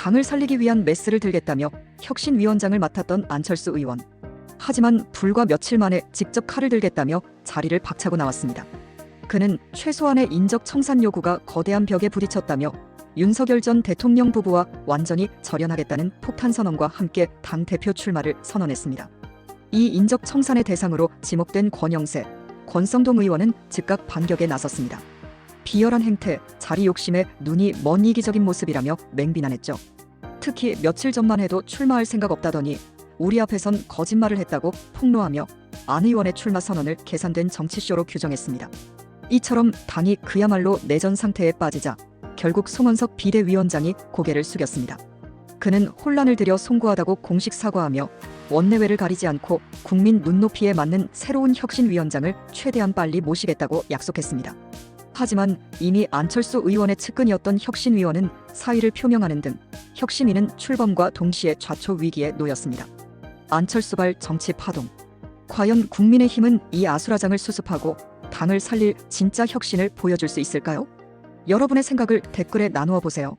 당을 살리기 위한 메스를 들겠다며 혁신위원장을 맡았던 안철수 의원. 하지만 불과 며칠 만에 직접 칼을 들겠다며 자리를 박차고 나왔습니다. 그는 최소한의 인적 청산 요구가 거대한 벽에 부딪혔다며 윤석열 전 대통령 부부와 완전히 절연하겠다는 폭탄 선언과 함께 당 대표 출마를 선언했습니다. 이 인적 청산의 대상으로 지목된 권영세, 권성동 의원은 즉각 반격에 나섰습니다. 비열한 행태, 자리 욕심에 눈이 먼 이기적인 모습이라며 맹비난했죠. 특히 며칠 전만 해도 출마할 생각 없다더니 우리 앞에선 거짓말을 했다고 폭로하며 안 의원의 출마 선언을 계산된 정치쇼로 규정했습니다. 이처럼 당이 그야말로 내전 상태에 빠지자 결국 송원석 비대위원장이 고개를 숙였습니다. 그는 혼란을 들여 송구하다고 공식 사과하며 원내외를 가리지 않고 국민 눈높이에 맞는 새로운 혁신위원장을 최대한 빨리 모시겠다고 약속했습니다. 하지만 이미 안철수 의원의 측근이었던 혁신위원은 사의를 표명하는 등 혁신위는 출범과 동시에 좌초 위기에 놓였습니다. 안철수발 정치 파동. 과연 국민의힘은 이 아수라장을 수습하고 당을 살릴 진짜 혁신을 보여줄 수 있을까요? 여러분의 생각을 댓글에 나누어 보세요.